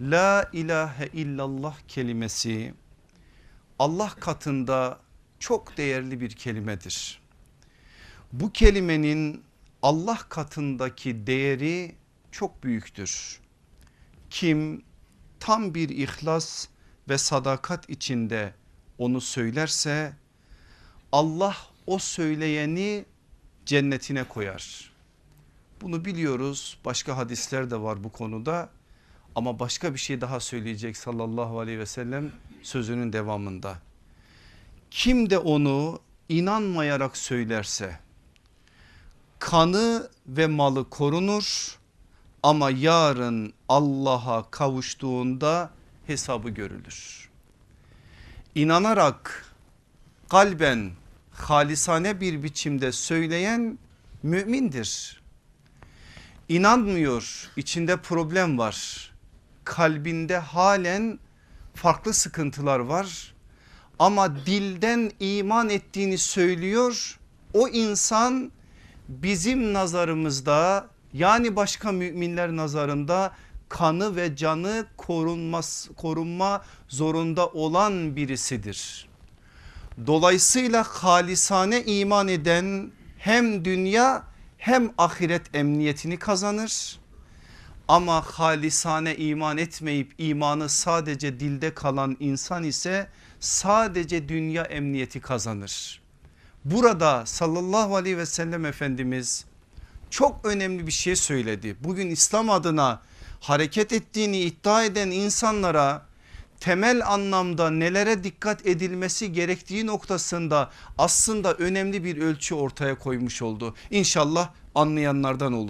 La ilahe illallah kelimesi Allah katında çok değerli bir kelimedir. Bu kelimenin Allah katındaki değeri çok büyüktür. Kim tam bir ihlas ve sadakat içinde onu söylerse Allah o söyleyeni cennetine koyar. Bunu biliyoruz başka hadisler de var bu konuda ama başka bir şey daha söyleyecek sallallahu aleyhi ve sellem sözünün devamında. Kim de onu inanmayarak söylerse kanı ve malı korunur ama yarın Allah'a kavuştuğunda hesabı görülür. İnanarak kalben halisane bir biçimde söyleyen mümindir. İnanmıyor içinde problem var kalbinde halen farklı sıkıntılar var ama dilden iman ettiğini söylüyor o insan bizim nazarımızda yani başka müminler nazarında kanı ve canı korunmaz, korunma zorunda olan birisidir. Dolayısıyla halisane iman eden hem dünya hem ahiret emniyetini kazanır. Ama halisane iman etmeyip imanı sadece dilde kalan insan ise sadece dünya emniyeti kazanır. Burada sallallahu aleyhi ve sellem Efendimiz çok önemli bir şey söyledi. Bugün İslam adına hareket ettiğini iddia eden insanlara temel anlamda nelere dikkat edilmesi gerektiği noktasında aslında önemli bir ölçü ortaya koymuş oldu. İnşallah anlayanlardan olur.